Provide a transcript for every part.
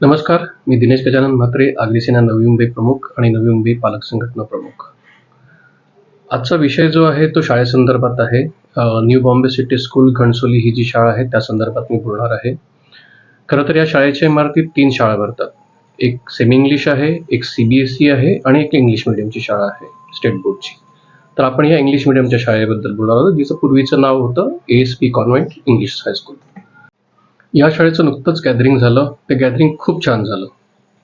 नमस्कार मी दिनेश गजानन म्हात्रे आग्नेसेना नवी मुंबई प्रमुख आणि नवी मुंबई पालक संघटना प्रमुख. आजचा विषय जो आहे तो शाळेसंदर्भात आहे. New Bombay city school Ghansoli ही जी शाळा आहे त्या संदर्भात मी बोलणार आहे. खरं तर या शाळेच्या इमारतीत तीन शाळा भरतात. एक सेमी इंग्लिश आहे एक सीबीएसई आहे आणि एक इंग्लिश मिडियमची शाळा आहे स्टेट बोर्डची तर आपण या इंग्लिश मिडियमच्या शाळेबद्दल बोलणार आहोत जिचं पूर्वीचं नाव होतं S P convent English high school या शाळेचं नुकतंच गॅदरिंग झालं. ते गॅदरिंग खूप छान झालं.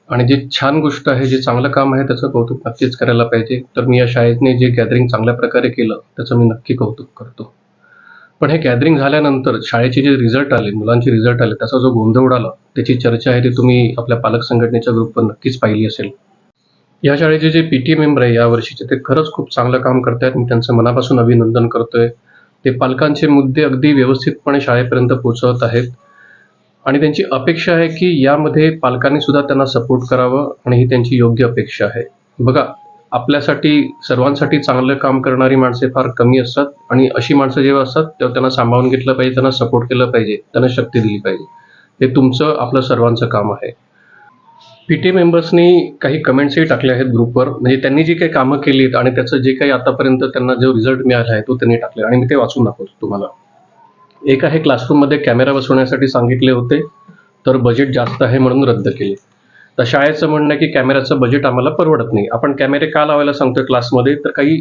आणि जे छान गोष्ट आहे जे चांगलं काम आहे त्याचं कौतुक नक्कीच करायला पाहिजे. तर मी या शाळेने जे गॅदरिंग चांगल्या प्रकारे केलं त्याचं मी नक्की कौतुक करतो. पण हे गॅदरिंग झाल्यानंतर शाळेचे जे रिझल्ट आले मुलांचे रिझल्ट आले त्याचा जो गोंधळ उडाला त्याची चर्चा आहे ती तुम्ही आपल्या पालक संघटनेच्या ग्रुपवर नक्कीच पाहिली असेल. या शाळेचे जे पी टी मेंबर आहे या वर्षीचे ते खरंच खूप चांगलं काम करतायत. मी त्यांचं मनापासून अभिनंदन करतोय. ते पालकांचे मुद्दे अगदी व्यवस्थितपणे शाळेपर्यंत पोहोचवत आहेत. आणि त्यांची अपेक्षा आहे की यामध्ये पालकांनी सुद्धा त्यांना सपोर्ट करावं आणि ही त्यांची योग्य अपेक्षा आहे. बघा आपल्यासाठी सर्वांसाठी चांगलं काम करणारी माणसे फार कमी असतात आणि अशी माणसं जेव्हा असतात तेव्हा त्यांना सांभाळून घेतलं पाहिजे त्यांना सपोर्ट केलं पाहिजे त्यांना शक्ती दिली पाहिजे. हे तुमचं आपलं सर्वांचं काम आहे. पी टी मेंबर्सनी काही कमेंट्सही टाकले आहेत ग्रुपवर म्हणजे त्यांनी जी काही कामं केली आहेत आणि त्याचं जे काही आतापर्यंत त्यांना जो रिझल्ट मिळाला आहे तो त्यांनी टाकले आणि मी ते वाचून दाखवतो तुम्हाला. एक आहे क्लासरूममध्ये कॅमेरा बसवण्यासाठी सांगितले होते तर बजेट जास्त आहे म्हणून रद्द केले. तर शाळेचं म्हणणं आहे की कॅमेऱ्याचं बजेट आम्हाला परवडत नाही. आपण कॅमेरे का लावायला सांगतोय क्लासमध्ये? तर काही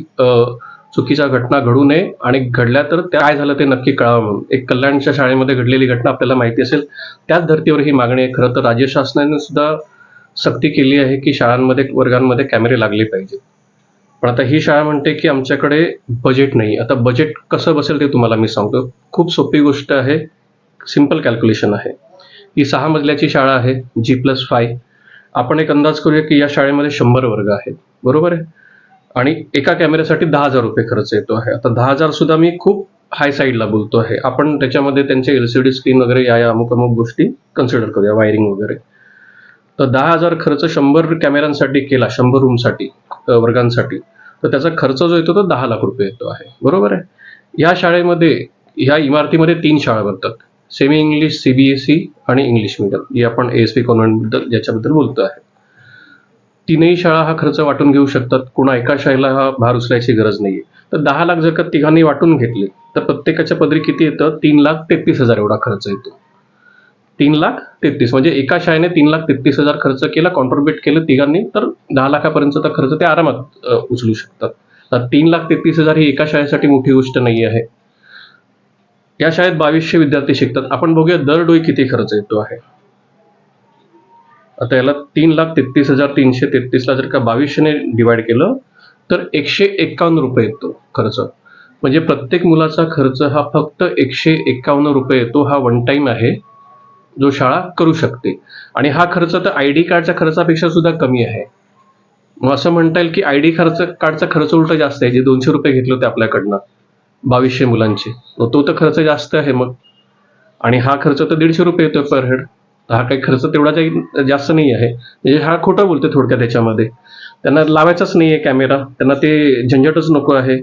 चुकीच्या घटना घडू नये आणि घडल्या तर त्या काय झालं ते नक्की कळावं म्हणून. एक कल्याणच्या शाळेमध्ये घडलेली घटना आपल्याला माहिती असेल त्याच धर्तीवर ही मागणी आहे. खरं तर राज्य शासनाने सुद्धा सक्ती केली आहे की शाळांमध्ये वर्गांमध्ये कॅमेरे लागले पाहिजे पण आता ही शाळा म्हणते की आमच्याकडे बजेट नाही. आता बजेट कसं बसेल ते तुम्हाला मी सांगतो. खूप सोपी गोष्ट आहे. सिंपल कॅल्क्युलेशन आहे. ही सहा मजल्याची शाळा आहे जी प्लस फाय आपण एक अंदाज करूया की या शाळेमध्ये शंभर वर्ग आहेत. बरोबर आहे? आणि एका कॅमेऱ्यासाठी दहा हजार रुपये खर्च येतो आहे. आता दहा हजार सुद्धा मी खूप हाय साईडला बोलतो आहे. आपण त्याच्यामध्ये त्यांचे एल सी डी स्क्रीन वगैरे या या अमुक अमुक गोष्टी कन्सिडर करूया वायरिंग वगैरे. तर दहा हजार खर्च शंभर कॅमेऱ्यांसाठी केला शंभर रूमसाठी वर्गांसाठी. तर त्याचा खर्च जो येतो तो दहा लाख रुपये येतो आहे. बरोबर आहे? या शाळेमध्ये ह्या इमारतीमध्ये तीन शाळा बनतात सेमी इंग्लिश सीबीएसई आणि इंग्लिश मिडियम जी आपण एस पी कॉन्व्हेंटबद्दल ज्याच्याबद्दल बोलतो आहे. तीनही शाळा हा खर्च वाटून घेऊ शकतात. कुणा एका शाळेला हा भार उचलायची गरज नाहीये. तर दहा लाख जर का तिघांनी वाटून घेतले तर प्रत्येकाच्या पदरी किती येतं? तीन लाख तेहतीस हजार एवढा खर्च येतो. तीन लाख तेहतीस. म्हणजे एका शाळेने तीन लाख तेहतीस हजार खर्च केला कॉन्ट्रीब्युट केलं तिघांनी तर दहा लाखापर्यंतचा खर्च ते आरामात उचलू शकतात. तर तीन लाख तेहतीस हजार ही एका शाळेसाठी मोठी गोष्ट नाही आहे या शाळेत बावीसशे विद्यार्थी शिकतात. आपण बघूया दर डोई किती खर्च येतो आहे. आता याला तीन लाख तेहतीस हजार तीनशे तेहतीसला जर का बावीसशेने डिवाइड केलं तर एकशे एक्कावन्न रुपये येतो खर्च. म्हणजे प्रत्येक मुलाचा खर्च हा फक्त एकशे एक्कावन्न रुपये येतो. हा वन टाइम आहे. जो शाळा करू शकते. आणि हा खर्च तर आय डी कार्डच्या खर्चापेक्षा सुद्धा कमी आहे. मग असं म्हणता येईल की आय डी खर्च कार्डचा खर्च उलट जास्त आहे जे दोनशे रुपये घेतले होते आपल्याकडनं बावीसशे मुलांचे. मग तो तर खर्च जास्त आहे मग. आणि हा खर्च तर दीडशे रुपये येतोय पर हेड हा काही खर्च तेवढा काही जास्त नाही आहे. म्हणजे हा खोटं बोलते थोडक्यात त्याच्यामध्ये त्यांना लावायचाच नाही आहे कॅमेरा त्यांना ते झंझटच नको आहे.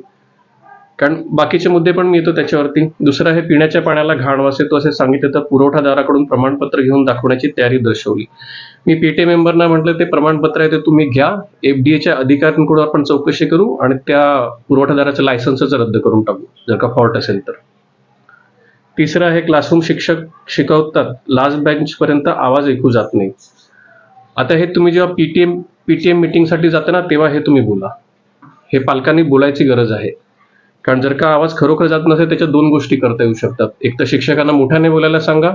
कारण बाकीचे मुद्दे पण मी येतो त्याच्यावरती. दुसरं हे पिण्याच्या पाण्याला घाण वासेतो असे सांगितले तर पुरवठादाराकडून प्रमाणपत्र घेऊन दाखवण्याची तयारी दर्शवली. मी पीटीए मेंबरना म्हटलं ते प्रमाणपत्र आहे ते तुम्ही घ्या. एफडीएच्या अधिकाऱ्यांकडून आपण चौकशी करू आणि त्या पुरवठादाराचं लायसन्सच रद्द करून टाकू जर का फॉल्ट असेल तर. तिसरं आहे क्लासरूम शिक्षक शिकवतात. लास्ट बेंच पर्यंत आवाज ऐकू जात नाही. आता हे तुम्ही जेव्हा पीटीएम पीटीएम मिटिंगसाठी जाता ना तेव्हा हे तुम्ही बोला. हे पालकांनी बोलायची गरज आहे. कारण जर का आवाज खरोखर जात नसेल त्याच्या दोन गोष्टी करता येऊ शकतात. एक तर शिक्षकांना मोठ्याने बोलायला सांगा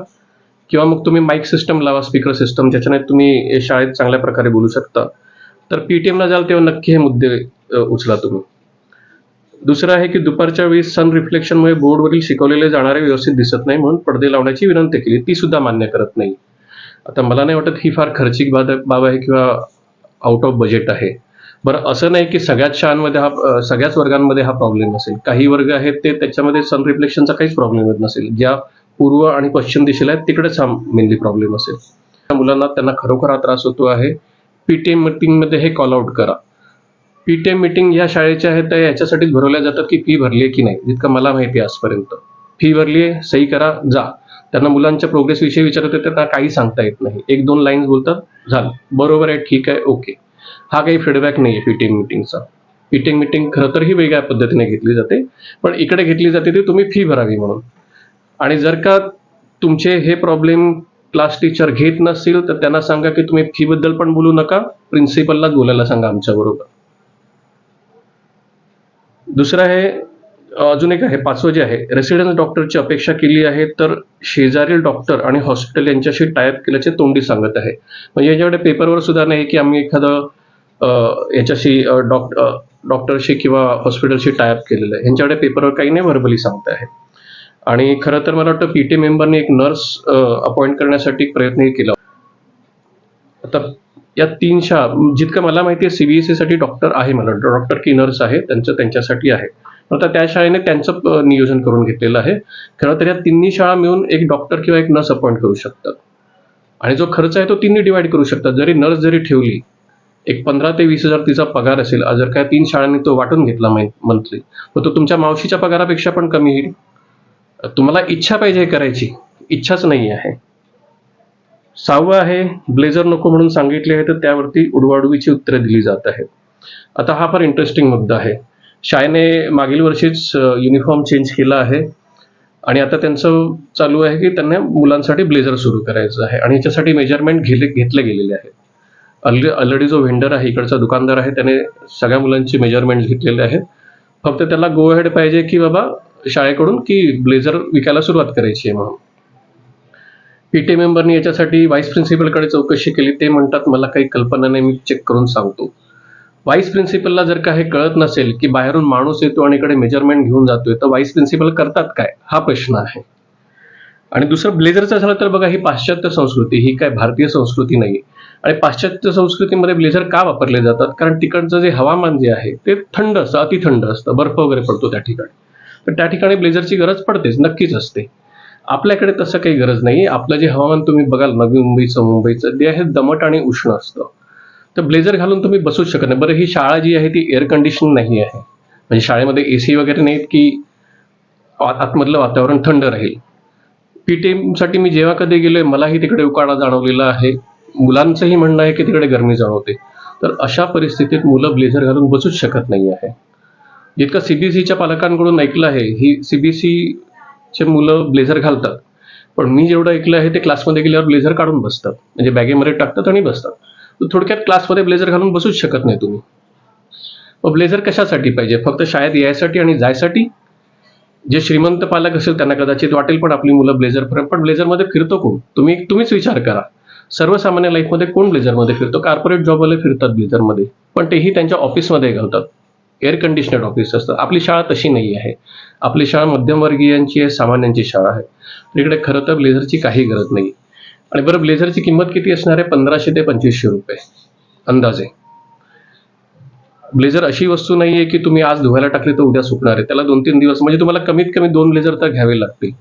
किंवा मग तुम्ही माईक सिस्टम लावा स्पीकर सिस्टम ज्याच्याने तुम्ही शाळेत चांगल्या प्रकारे बोलू शकता. तर पीटीएमला जाल तेव्हा नक्की हे मुद्दे उचला तुम्ही. दुसरं आहे की दुपारच्या वेळी सन रिफ्लेक्शनमुळे बोर्डवरील शिकवलेले जाणारे व्यवस्थित दिसत नाही म्हणून पडदे लावण्याची विनंती केली. ती सुद्धा मान्य करत नाही. आता मला नाही वाटत ही फार खर्चिक बाब आहे किंवा आउट ऑफ बजेट आहे. बरं असं नाही की सगळ्याच शाळांमध्ये हा सगळ्याच वर्गांमध्ये हा प्रॉब्लेम नसेल. काही वर्ग आहेत ते त्याच्यामध्ये सन रिफ्लेक्शनचा काहीच प्रॉब्लेम येत नसेल. ज्या पूर्व आणि पश्चिम दिशेला आहेत तिकडेच हा मेनली प्रॉब्लेम असेल. त्या मुलांना त्यांना खरोखर हा त्रास होतो आहे. पीटीएम मीटिंगमध्ये हे कॉल आउट करा. पीटीएम मीटिंग या शाळेच्या आहेत त्या याच्यासाठीच भरवल्या जातात की फी भरली आहे की नाही? जितकं मला माहिती आहे आजपर्यंत. फी भरली आहे सही करा जा. त्यांना मुलांच्या प्रोग्रेसविषयी विचारत होते त्यांना काही सांगता येत नाही. एक दोन लाईन्स बोलतात झालं. बरोबर आहे ठीक आहे ओके हा काही फीडबॅक नाही आहे फिटिंग मिटिंगचा फिटिंग मिटिंग खरं तर ही वेगळ्या पद्धतीने घेतली जाते पण इकडे घेतली जाते ती तुम्ही फी भरावी म्हणून. आणि जर का तुमचे हे प्रॉब्लेम क्लास टीचर घेत नसतील तर त्यांना सांगा की तुम्ही फी बद्दल पण बोलू नका प्रिन्सिपललाच बोलायला सांगा आमच्याबरोबर दुसरं आहे अजून एक आहे पाचवं जे आहे रेसिडेन्स डॉक्टरची अपेक्षा केली आहे तर शेजारील डॉक्टर आणि हॉस्पिटल यांच्याशी टायअप केल्याचे तोंडी सांगत आहे. म्हणजे याच्याकडे पेपरवर सुद्धा नाही की आम्ही एखादं याच्याशी डॉक्ट डॉक्टरशी किंवा हॉस्पिटलशी टायअप केलेलं आहे. यांच्याकडे पेपरवर काही नाही व्हर्बली सांगत आहे. आणि खरं तर मला वाटतं पीटी मेंबरने एक नर्स अपॉइंट करण्यासाठी प्रयत्नही केला. आता या तीन शाळा जितकं मला माहिती आहे सीबीएसई साठी डॉक्टर आहे मला डॉक्टर की नर्स आहे त्यांचं त्यांच्यासाठी आहे. आता त्या शाळेने त्यांचं नियोजन करून घेतलेलं आहे. खरं तर या तिन्ही शाळा मिळून एक डॉक्टर किंवा एक नर्स अपॉइंट करू शकतात. आणि जो खर्च आहे तो तिन्ही डिवाइड करू शकतात. जरी नर्स जरी ठेवली एक पंधरा ते वीस हजार तिचा पगार असेल जर काय तीन शाळांनी तो वाटून घेतला मंथली मग तो तुमच्या मावशीच्या पगारापेक्षा पण कमी येईल. तुम्हाला इच्छा पाहिजे करायची. इच्छाच नाही आहे. सहावं आहे ब्लेझर नको म्हणून सांगितले आहे तर त्यावरती उडवाडवीची उत्तरे दिली जात आहेत. आता हा फार इंटरेस्टिंग मुद्दा आहे. शाळेने मागील वर्षीच युनिफॉर्म चेंज केला आहे. आणि आता त्यांचं चालू आहे की त्यांना मुलांसाठी ब्लेझर सुरू करायचं आहे. आणि याच्यासाठी मेजरमेंट घेले घेतले गेलेले आहेत. ऑलरेडी ऑलरेडी जो व्हेंडर आहे इकडचा दुकानदार आहे त्याने सगळ्या मुलांची मेजरमेंट घेतलेले आहेत. फक्त त्याला गो हेड पाहिजे की बाबा शाळेकडून की ब्लेझर विकायला सुरुवात करायची आहे म्हणून. पीटी मेंबरनी याच्यासाठी व्हाईस प्रिन्सिपलकडे चौकशी केली ते म्हणतात मला काही कल्पना नाही मी चेक करून सांगतो. व्हाईस प्रिन्सिपलला जर का हे कळत नसेल की बाहेरून माणूस येतो आणि इकडे मेजरमेंट घेऊन जातोय तर व्हाईस प्रिन्सिपल करतात काय? हा प्रश्न आहे. आणि दुसरं ब्लेझरचं झालं तर बघा ही पाश्चात्य संस्कृती ही काय भारतीय संस्कृती नाही आणि पाश्चात्य संस्कृतीमध्ये ब्लेझर का वापरले जातात? कारण तिकडचं जे हवामान जे आहे ते थंड असतं अति थंड असतं. बर्फ वगैरे पडतो त्या ठिकाणी. तर त्या ठिकाणी ब्लेझरची गरज पडतेच नक्कीच असते. आपल्याकडे तसं काही गरज नाही आपलं जे हवामान तुम्ही बघाल नवी मुंबईचं मुंबईचं ते आहे दमट आणि उष्ण असतं. तर ब्लेझर घालून तुम्ही बसूच शकत नाही. बरं ही शाळा जी आहे ती एअर कंडिशन नाही आहे. म्हणजे शाळेमध्ये ए सी वगैरे नाहीत की आतमधलं वातावरण थंड राहील. पीटीएमसाठी मी जेव्हा कधी गेलोय मलाही तिकडे उकाडा जाणवलेला आहे. मुलांचंही म्हणणं आहे की तिकडे गरमी जाणवते. तर अशा परिस्थितीत मुलं ब्लेझर घालून बसूच शकत नाही आहे. जितकं सीबीएसईच्या पालकांकडून ऐकलं आहे ही सीबीएसई चे मुलं ब्लेझर घालतात. पण मी जेवढं ऐकलं आहे ते क्लासमध्ये गेल्यावर ब्लेझर काढून बसतात. म्हणजे बॅगेमध्ये टाकतात आणि बसतात. थोडक्यात क्लासमध्ये ब्लेझर घालून बसूच शकत नाही तुम्ही. मग ब्लेझर कशासाठी पाहिजे? फक्त शाळेत यायसाठी आणि जायसाठी? जे श्रीमंत पालक असेल त्यांना कदाचित वाटेल पण आपली मुलं ब्लेझर पण ब्लेझरमध्ये फिरतो कोण? तुम्ही तुम्हीच विचार करा. सर्वसामान्य लाईफमध्ये कोण ब्लेझरमध्ये फिरतो? कॉर्पोरेट जॉबवाले फिरतात ब्लेझरमध्ये पण तेही त्यांच्या ऑफिसमध्ये घालतात. एअर कंडिशनर्ड ऑफिस असतात आपली शाळा तशी नाही आहे. आपली शाळा मध्यमवर्गीयांची आहे सामान्यांची शाळा आहे. इकडे खरं तर ब्लेझरची काही गरज नाही. आणि बरं ब्लेझरची किंमत किती असणार आहे? पंधराशे ते पंचवीसशे रुपये. अंदाजे. ब्लेझर अशी वस्तू नाही आहे की तुम्ही आज धुवायला टाकली तर उद्या सुकणार आहे. त्याला दोन तीन दिवस म्हणजे तुम्हाला कमीत कमी दोन ब्लेझर तर घ्यावे लागतील.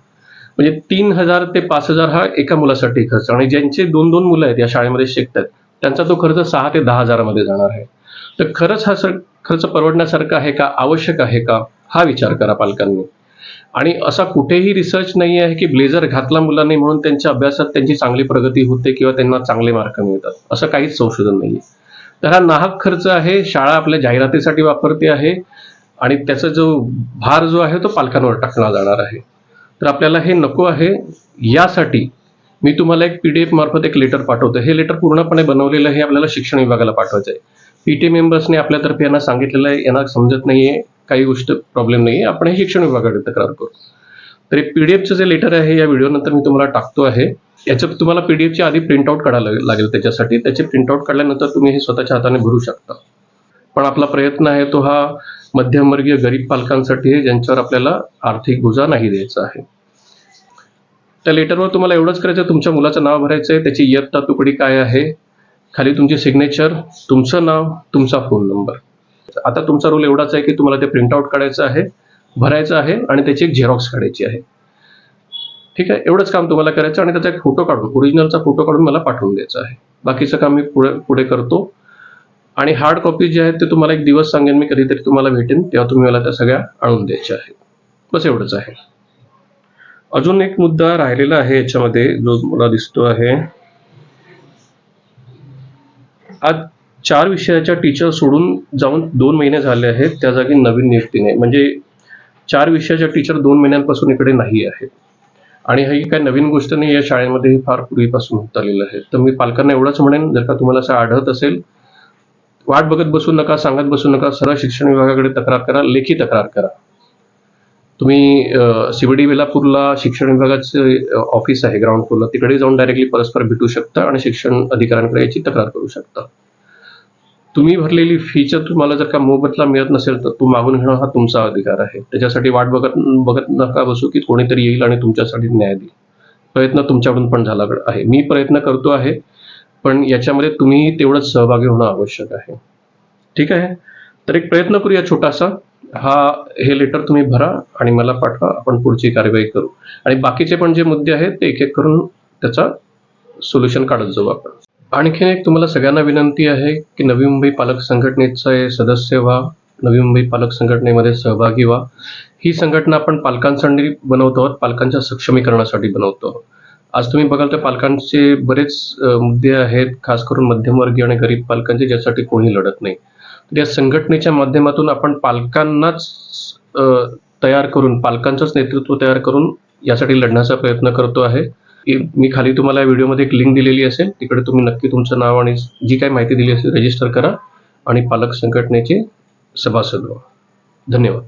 म्हणजे तीन हजार ते पाच हजार हा एका मुलासाठी खर्च. आणि ज्यांचे दोन दोन मुलं आहेत या शाळेमध्ये शिकतात त्यांचा तो खर्च सहा ते दहा हजारामध्ये जाणार आहे. तर खरंच हा सर खर्च परवडण्यासारखा आहे का आवश्यक आहे का हा विचार करा पालकांनी. आणि असा कुठेही रिसर्च नाही आहे की ब्लेझर घातला मुलांनी म्हणून त्यांच्या अभ्यासात त्यांची चांगली प्रगती होते किंवा त्यांना चांगले मार्क मिळतात. असं काहीच संशोधन नाही तर हा नाहक खर्च आहे शाळा आपल्या जाहिरातीसाठी वापरते आहे आणि त्याचा जो भार जो आहे तो पालकांवर टाकला जाणार आहे. तर आपल्याला हे नको आहे. यासाठी मी तुम्हाला एक पी डी एफ मार्फत एक लेटर पाठवतो. हे लेटर पूर्णपणे बनवलेलं हे आपल्याला शिक्षण विभागाला पाठवायचं आहे. पी टी मेंबर्सने आपल्यातर्फे यांना सांगितलेलं आहे. यांना समजत नाही आहे काही गोष्ट प्रॉब्लेम नाही आहे आपण हे शिक्षण विभागाकडे तक्रार करू. तर हे पीडीएफचं जे लेटर आहे या व्हिडिओनंतर मी तुम्हाला टाकतो आहे. याचं तुम्हाला पी डी पीडीएफची आधी प्रिंटआउट काढायला लागेल त्याच्यासाठी. त्याचे प्रिंटआउट काढल्यानंतर तुम्ही हे स्वतःच्या हाताने भरू शकता. पण आपला प्रयत्न आहे तो हा मध्यमवर्गीय गरीब पालकांसाठी आहे ज्यांच्यावर आपल्याला आर्थिक बोजा नाही द्यायचा आहे. त्या लेटरवर तुम्हाला एवढंच करायचं तुमच्या मुलाचं नाव भरायचं आहे त्याची इयत्ता तुकडी काय आहे खाली तुमची सिग्नेचर तुमचं नाव तुमचा फोन नंबर आता तुमचा रोल एवढाच आहे की तुम्हाला ते प्रिंटआउट काढायचं आहे भरायचं आहे आणि त्याची एक झेरॉक्स काढायची आहे. ठीक आहे? एवढंच काम तुम्हाला करायचं आणि त्याचा एक फोटो काढून ओरिजिनलचा फोटो काढून मला पाठवून द्यायचा आहे. बाकीचं काम मी पुढे पुढे करतो. आणि हार्ड कॉपी जे आहेत ते तुम्हाला एक दिवस सांगेन मी कधीतरी तुम्हाला भेटेन तेव्हा तुम्ही मला त्या सगळ्या आणून द्यायच्या आहेत. बस एवढंच आहे. अजून एक मुद्दा राहिलेला आहे याच्यामध्ये जो मला दिसतो आहे. आज चार विषयाच्या टीचर सोडून जाऊन दोन महिने झाले आहेत त्या जागी नवीन नियुक्तीने म्हणजे चार विषयाच्या टीचर दोन महिन्यांपासून इकडे नाही आहेत. आणि ही काही नवीन गोष्ट नाही या शाळेमध्ये फार पूर्वीपासून होत आलेलं आहे. तर मी पालकांना एवढंच म्हणेन जर का तुम्हाला असं आढळत असेल वाट बघत बसू नका सांगत बसू नका सरळ शिक्षण विभागाकडे तक्रार करा लेखी तक्रार करा. तुम्ही सीबीडी वेलापूरला शिक्षण विभागाचे ऑफिस आहे ग्राउंड फ्लोरला तिकडे जाऊन डायरेक्टली परस्पर भेटू शकता आणि शिक्षण अधिकाऱ्यांकडे याची तक्रार करू शकता. तुम्ही भरलेली फीचं तुम्हाला जर का मोबदला मिळत नसेल तर तो मागून घेणं हा तुमचा अधिकार आहे. त्याच्यासाठी वाट बघत बघत नका बसू की कोणीतरी येईल आणि तुमच्यासाठी न्याय देईल. प्रयत्न तुमच्याकडून पण झाला आहे. मी प्रयत्न करतो आहे पण याच्यामध्ये तुम्ही तेवढंच सहभागी होणं आवश्यक आहे. ठीक आहे? तर एक प्रयत्न करूया छोटासा. हा हे लेटर तुम्ही भरा आणि मला पाठवा आपण पुढची कार्यवाही करू. आणि बाकीचे पण जे मुद्दे आहेत ते एक एक करून त्याचा सोल्युशन काढत जाऊ आपण. आणखीन एक तुम्हाला सगळ्यांना विनंती आहे की नवी मुंबई पालक संघटनेचे सदस्य व्हा नवी मुंबई पालक संघटनेमध्ये सहभागी व्हा. ही संघटना आपण पालकांसाठी बनवतो आहोत पालकांच्या सक्षमीकरणासाठी बनवतो आहोत. आज तुम्ही बघाल तर पालकांचे बरेच मुद्दे आहेत खास करून मध्यमवर्गीय आणि गरीब पालकांचे ज्यासाठी कोणी लढत नाही. या संघटनेच्या माध्यमातून आपण पालकांनाच तयार करून पालकांचंच नेतृत्व तयार करून यासाठी लढण्याचा प्रयत्न करतो आहे. मी खाली तुम्हाला या व्हिडिओमध्ये एक लिंक दिलेली असेल तिकडे तुम्ही नक्की तुमचं नाव आणि जी काही माहिती दिली असेल रजिस्टर करा आणि पालक संघटनेचे सभासद व्हा. धन्यवाद.